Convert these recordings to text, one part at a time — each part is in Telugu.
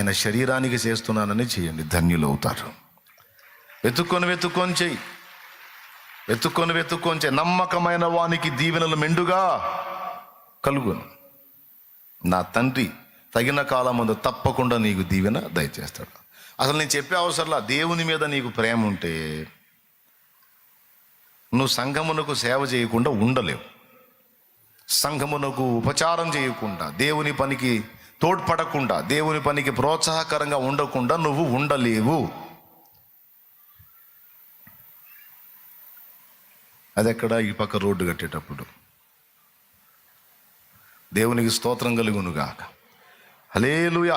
ఆయన శరీరానికి చేస్తున్నానని చేయండి. ధన్యులు అవుతారు వెతుక్కొని వెతుక్కొని చెయ్యి. వెతుక్కొని వెతుక్కొని చెయ్యి. నమ్మకమైన వానికి దీవెనలు మెండుగా కలుగును నా తండ్రి తగిన కాలం ముందు తప్పకుండా నీకు దీవెన దయచేస్తాడు. అసలు నేను చెప్పే అవసరంలా. దేవుని మీద నీకు ప్రేమ ఉంటే నువ్వు సంఘమునకు సేవ చేయకుండా ఉండలేవు. సంఘమునకు ఉపచారం చేయకుండా దేవుని పనికి తోడ్పడకుండా దేవుని పనికి ప్రోత్సాహకరంగా ఉండకుండా నువ్వు ఉండలేవు. అది ఎక్కడ ఈ పక్క రోడ్డు కట్టేటప్పుడు. దేవునికి స్తోత్రం కలుగునుగాక. హలేలుయా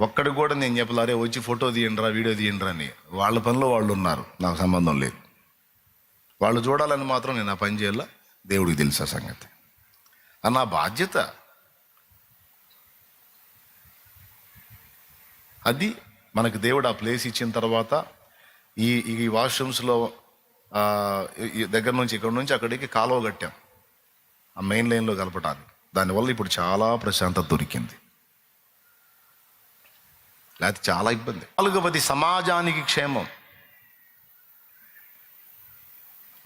ఒక్కడికి కూడా నేను చెప్పలారే వచ్చి ఫోటో తీయండిరా వీడియో తీయండిరా అని. వాళ్ళ పనిలో వాళ్ళు ఉన్నారు నాకు సంబంధం లేదు. వాళ్ళు చూడాలని మాత్రం నేను ఆ పని చేయాల? దేవుడికి తెలుసా సంగతి. అది నా బాధ్యత అది మనకు దేవుడు ఆ ప్లేస్ ఇచ్చిన తర్వాత ఈ ఈ వాష్రూమ్స్లో ఈ దగ్గర నుంచి ఇక్కడ నుంచి అక్కడికి కాలువ కట్టాం. ఆ మెయిన్ లైన్లో కలపటానికి. దానివల్ల ఇప్పుడు చాలా ప్రశాంతత దొరికింది. లేకపోతే చాలా ఇబ్బంది. నాలుగవది సమాజానికి క్షేమం.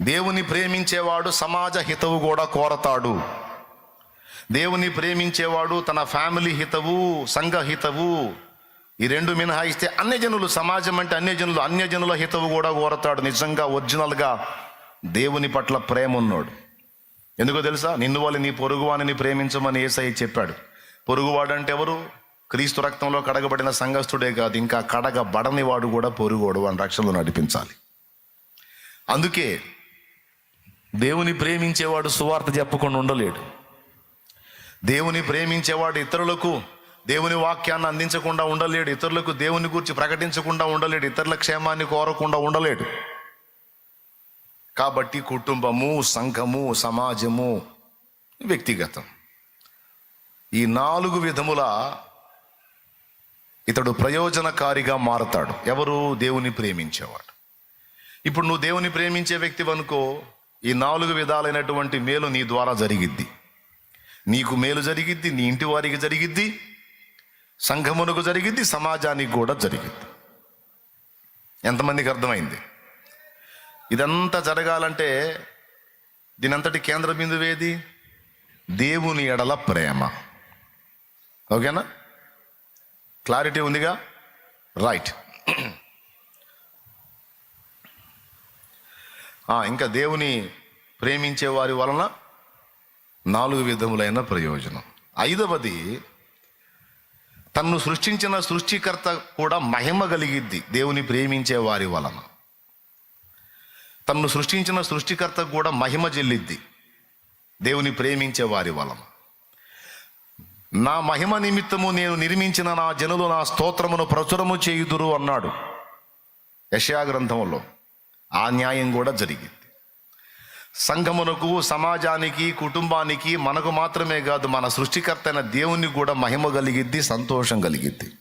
దేవుని ప్రేమించేవాడు సమాజ హితవు కూడా కోరతాడు. దేవుని ప్రేమించేవాడు తన ఫ్యామిలీ హితవు సంఘ హితవు ఈ రెండు మినహాయిస్తే అన్యజనులు సమాజం అంటే అన్యజనులు అన్యజనుల హితవు కూడా కోరతాడు. నిజంగా ఒరిజినల్గా దేవుని పట్ల ప్రేమ ఉన్నాడు. ఎందుకో తెలుసా? నిన్ను వాళ్ళు నీ పొరుగువానిని ప్రేమించమని ఏసఐ చెప్పాడు. పొరుగువాడంటే ఎవరు? క్రీస్తు రక్తంలో కడగబడిన సంఘస్థుడే కాదు ఇంకా కడగబడని వాడు కూడా పొరుగోడు అని రక్షణలో నడిపించాలి. అందుకే దేవుని ప్రేమించేవాడు సువార్త చెప్పకుండా ఉండలేడు. దేవుని ప్రేమించేవాడు ఇతరులకు దేవుని వాక్యాన్ని అందించకుండా ఉండలేడు. ఇతరులకు దేవుని గురించి ప్రకటించకుండా ఉండలేడు. ఇతరుల క్షేమాన్ని కోరకుండా ఉండలేడు. కాబట్టి కుటుంబము సంఘము సమాజము వ్యక్తిగతం. ఈ నాలుగు విధముల ఇతడు ప్రయోజనకారిగా మారతాడు. ఎవరు? దేవుని ప్రేమించేవాడు. ఇప్పుడు నువ్వు దేవుని ప్రేమించే వ్యక్తి అనుకో ఈ నాలుగు విధాలైనటువంటి మేలు నీ ద్వారా జరిగిద్ది. నీకు మేలు జరిగిద్ది నీ ఇంటి వారికి జరిగిద్ది సంఘమునకు జరిగిద్ది సమాజానికి కూడా జరిగిద్ది. ఎంతమందికి అర్థమైంది? ఇదంతా జరగాలంటే దీనంతటి కేంద్ర బిందువేది దేవుని ఎడల ప్రేమ. ఓకేనా? క్లారిటీ ఉందిగా? రైట్ ఇంకా దేవుని ప్రేమించే వారి వలన నాలుగు విధములైన ప్రయోజనం. ఐదవది తన్ను సృష్టించిన సృష్టికర్త కూడా మహిమ కలిగిద్ది దేవుని ప్రేమించే వారి వలన. తన్ను సృష్టించిన సృష్టికర్త కూడా మహిమ చెల్లిద్ది దేవుని ప్రేమించే వారి వలన. నా మహిమ నిమిత్తము నేను నిర్మించిన నా జనులు నా స్తోత్రమును ప్రచురము చేయుదురు అన్నాడు. యశయా గ్రంథంలో ఆ న్యాయం కూడా జరిగింది. సంఘమునకు సమాజానికి కుటుంబానికి మనకు మాత్రమే కాదు మన సృష్టికర్త అయిన దేవునికి కూడా మహిమ కలిగిద్ది సంతోషం కలిగిద్ది.